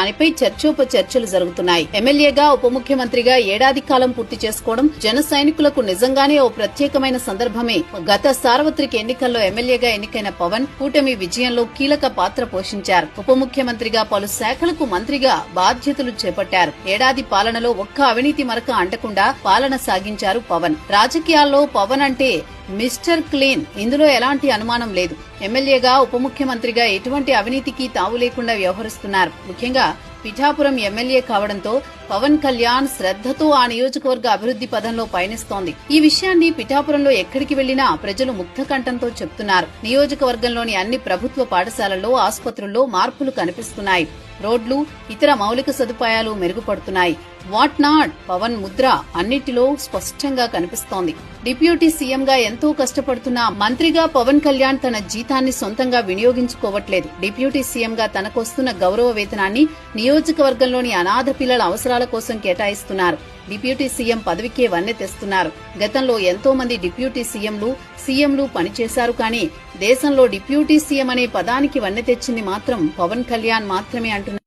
దానిపై చర్చోప చర్చలు జరుగుతున్నాయి. ఎమ్మెల్యేగా ఉప ముఖ్యమంత్రిగా ఏడాది కాలం పూర్తి చేసుకోవడం జన సైనికులకు నిజంగానే ఓ ప్రత్యేకమైన సందర్భమే. గత సార్వత్రిక ఎన్నికల్లో ఎమ్మెల్యేగా ఎన్నికైన పవన్ కూటమి విజయంలో కీలక పాత్ర పోషించారు. ఉప ముఖ్యమంత్రిగా పలు శాఖలకు మంత్రిగా బాధ్యతలు చేపట్టారు. ఏడాది పాలనలో ఒక్క అవినీతి మరక అంటకుండా పాలన సాగించారు పవన్. రాజకీయాల్లో పవన్ అంటే మిస్టర్ క్లీన్ ఇందులో ఎలాంటి అనుమానం లేదు. ఎమ్మెల్యేగా ఉప ముఖ్యమంత్రిగా ఎటువంటి అవినీతికి తావు లేకుండా వ్యవహరిస్తున్నారు. ముఖ్యంగా పిఠాపురం ఎమ్మెల్యే కావడంతో పవన్ కళ్యాణ్ శ్రద్ధతో ఆ నియోజకవర్గ అభివృద్ధి పదంలో పయనిస్తోంది. ఈ విషయాన్ని పిఠాపురంలో ఎక్కడికి వెళ్ళినా ప్రజలు ముగ్ధకంఠంతో చెప్తున్నారు. నియోజకవర్గంలోని అన్ని ప్రభుత్వ పాఠశాలల్లో ఆసుపత్రుల్లో మార్పులు కనిపిస్తున్నాయి. రోడ్లు ఇతర మౌలిక సదుపాయాలు మెరుగుపడుతున్నాయి. What not? పవన్ ముద్ర అన్నిటిలో స్పష్టంగా కనిపిస్తోంది. డిప్యూటీ సీఎంగా ఎంతో కష్టపడుతున్న మంత్రిగా పవన్ కళ్యాణ్ తన జీతాన్ని సొంతంగా వినియోగించుకోవట్లేదు. డిప్యూటీ సీఎంగా తనకొస్తున్న గౌరవ వేతనాన్ని నియోజకవర్గంలోని అనాథ పిల్లల అవసరాల కోసం కేటాయిస్తున్నారు. డిప్యూటీ సీఎం పదవికే వన్నె తెస్తున్నారు. గతంలో ఎంతో మంది డిప్యూటీ సీఎంలు సీఎంలు పనిచేశారు కానీ దేశంలో డిప్యూటీ సీఎం అనే పదానికి వన్నె తెచ్చింది మాత్రం పవన్ కళ్యాణ్ మాత్రమే అంటున్నారు.